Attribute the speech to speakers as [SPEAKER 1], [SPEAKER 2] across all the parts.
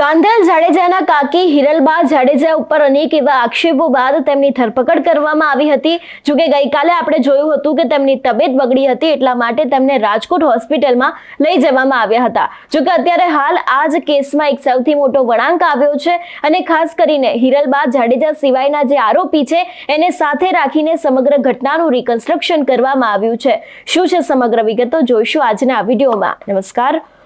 [SPEAKER 1] કાંધલ જાડેજાના કાકી હિરલબા જાડેજા ઉપર અનેક એવા આક્ષેપો બાદ તેમની ધરપકડ કરવામાં આવી હતી. જોકે ગઈકાલે આપણે જોયું હતું કે તેમની તબિયત બગડી હતી એટલા માટે તેમને રાજકોટ હોસ્પિટલમાં લઈ જવામાં આવ્યા હતા. જોકે અત્યારે હાલ આ જ કેસમાં એક સૌથી મોટો વળાંક આવ્યો છે અને ખાસ કરીને હિરલબા જાડેજા સિવાયના જે આરોપી છે એને સાથે રાખીને સમગ્ર ઘટનાનું રિકન્સ્ટ્રક્શન કરવામાં આવ્યું છે. શું છે સમગ્ર વિગતો જોઈશું આજના વિડીયોમાં. નમસ્કાર.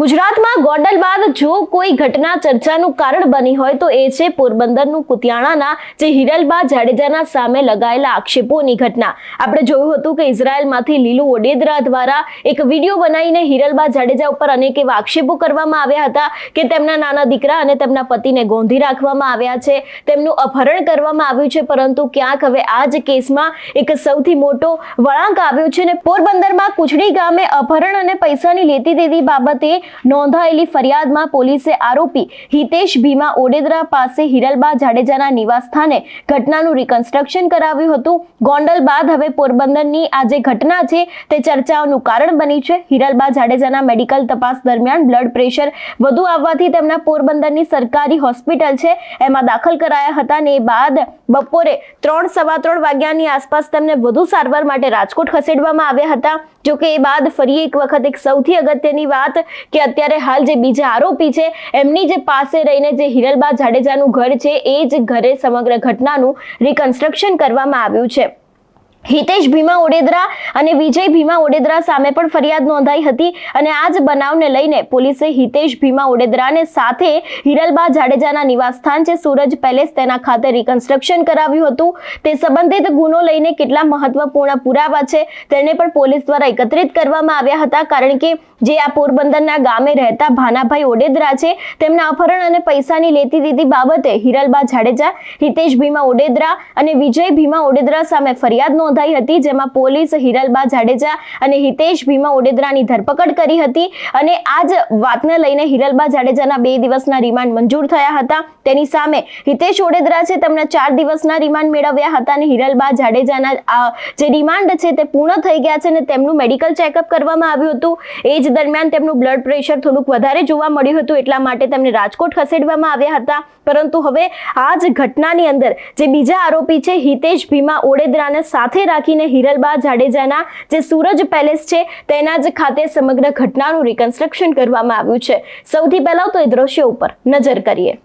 [SPEAKER 1] ગુજરાતમાં ગોંડલ બાદ જો કોઈ ઘટના ચર્ચાનું કારણ બની હોય તો એ છે પોરબંદરનું કુતિયાણાના જે હિરલબા જાડેજાના સામે લગાયેલા આક્ષેપોની ઘટના. આપણે જોયું હતું કે ઇઝરાયલમાંથી લીલુ ઓડેદરા દ્વારા એક વીડિયો બનાવીને હિરલબા જાડેજા ઉપર અનેક એવા આક્ષેપો કરવામાં આવ્યા હતા કે તેમના નાના દીકરા અને તેમના પતિને ગોંધી રાખવામાં આવ્યા છે. તેમનું અપહરણ કરવામાં આવ્યું છે, પરંતુ ક્યાંક હવે આ જ કેસમાં એક સૌથી મોટો વળાંક આવ્યો છે અને પોરબંદરમાં કુછડી ગામે અપહરણ અને પૈસાની લેતી દેતી બાબતે નોંધાયેલી ફરિયાદમાં પોલીસે આરોપી હિતેશ ભીમા ઓડેદરા પાસે હિરલબા જાડેજાના નિવાસસ્થાને ઘટનાનું રિકન્સ્ટ્રક્શન કરાવ્યું હતું. ગોંડલ બાદ હવે પોરબંદરની આ જે ઘટના છે, તે ચર્ચાઓનું કારણ બની છે. હિરલબા જાડેજાના મેડિકલ તપાસ દરમિયાન બ્લડ પ્રેશર વધુ આવવાથી તેમના પોરબંદરની સરકારી હોસ્પિટલ છે, એમાં દાખલ કરાયા હતા ને બાદ બપોરે ત્રણ સવા ત્રણ વાગ્યાની આસપાસ તેમને વધુ સારવાર માટે રાજકોટ ખસેડવામાં આવ્યા હતા. જોકે એ બાદ ફરી એક વખત એક સૌથી અગત્યની વાત કે અત્યારે હાલ જે બીજા આરોપી છે, એમની જે પાસે રહીને જે હિરલબા જાડેજાનું ઘર છે, એ જ ઘરે સમગ્ર ઘટનાનું રિકન્સ્ટ્રક્શન કરવામાં આવ્યું છે. હિતેશ ભીમા ઓડેદરા અને વિજય ભીમા ઓડેદરા સામે પણ ફરિયાદ નોંધાઈ હતી અને આ જ બનાવને લઈને પોલીસે હિતેશ ભીમા ઓડેદરાને સાથે હિરલબા જાડેજાના નિવાસસ્થાન છે સૂરજ પેલેસ તેના ખાતે રિકન્સ્ટ્રક્શન કરાવ્યું હતું. તે સંબંધિત ગુનો લઈને કેટલા મહત્વપૂર્ણ પુરાવા છે તેને પણ પોલીસ દ્વારા એકત્રિત કરવામાં આવ્યા હતા. કારણ કે જે આ પોરબંદરના ગામે રહેતા ભાનાભાઈ ઓડેદરા છે તેમના અપહરણ અને પૈસાની લેતી દીધી બાબતે હિરલબા જાડેજા, હિતેશ ભીમા ઓડેદરા અને વિજય ભીમા ઓડેદરા સામે ફરિયાદ નોંધાઈ હતી, જેમાં પોલીસ હિરલબા જાડેજા અને હિતેશ ભીમા ઓડેદરાની ધરપકડ કરી હતી અને આ જ વાતને લઈને હિરલબા જાડેજાના બે દિવસના રિમાન્ડ મંજૂર થયા હતા. તેની સામે હિતેશ ઓડેદરા છે તેમના ચાર દિવસના રિમાન્ડ મેળવ્યા હતા અને હિરલબા જાડેજાના જે રિમાન્ડ છે તે પૂર્ણ થઈ ગયા છે અને તેમનું મેડિકલ ચેકઅપ કરવામાં આવ્યું હતું. એ જ દરમિયાન તેમનું બ્લડ પ્રેશર થોડુંક વધારે જોવા મળ્યું હતું, એટલા માટે તેમને રાજકોટ ખસેડવામાં આવ્યા હતા. પરંતુ હવે આ જ ઘટનાની અંદર જે બીજા આરોપી છે, હિતેશ ભીમા ઓડેદરાને સાથે રાખીને હિરલબા જાડેજાના જે સૂરજ પેલેસ છે, તેના જ ખાતે સમગ્ર ઘટનાનું રિકન્સ્ટ્રક્શન કરવામાં આવ્યું છે. સૌથી પહેલા તો એ દ્રશ્યો ઉપર નજર કરીએ.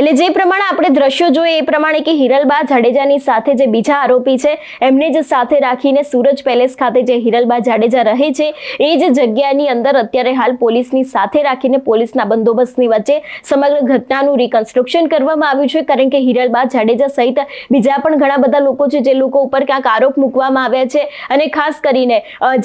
[SPEAKER 1] અને જે પ્રમાણે આપણે દ્રશ્યો જોઈએ એ પ્રમાણે કે હિરલબા જાડેજાની સાથે જે બીજા આરોપી છે, એમને જ સાથે રાખીને સુરજ પેલેસ ખાતે જે હિરલબા જાડેજા રહે છે, એ જ જગ્યાની અંદર અત્યારે હાલ પોલીસની સાથે રાખીને પોલીસના બંદોબસ્તની વચ્ચે સમગ્ર ઘટનાનું રિકન્સ્ટ્રક્શન કરવામાં આવ્યું છે. કારણ કે હિરલબા જાડેજા સહિત બીજા પણ ઘણા બધા લોકો છે, જે લોકો ઉપર ક્યાંક આરોપ મૂકવામાં આવ્યા છે અને ખાસ કરીને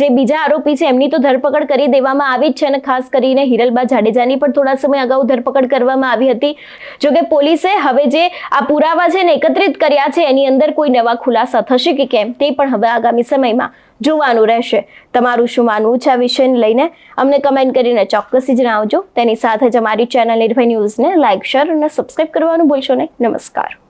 [SPEAKER 1] જે બીજા આરોપી છે, એમની તો ધરપકડ કરી દેવામાં આવી જ છે અને ખાસ કરીને હિરલબા જાડેજાની પણ થોડા સમય અગાઉ ધરપકડ કરવામાં આવી હતી. જોકે પોલીસે હવે જે આ પુરાવા છે ને એકત્રિત કર્યા છે, એની અંદર કોઈ નવા ખુલાસા થશે કે કેમ, તે પણ હવે આગામી સમયમાં જોવાનું રહેશે. તમારું શું માનવું છે આ વિષયને લઈને? અમને કમેન્ટ કરીને ચોક્કસથી જણાવજો. તેની સાથે જ અમારી ચેનલ નિર્ભય ન્યૂઝને લાઇક શેર અને સબસ્ક્રાઇબ કરવાનું ભૂલશો નહીં. નમસ્કાર.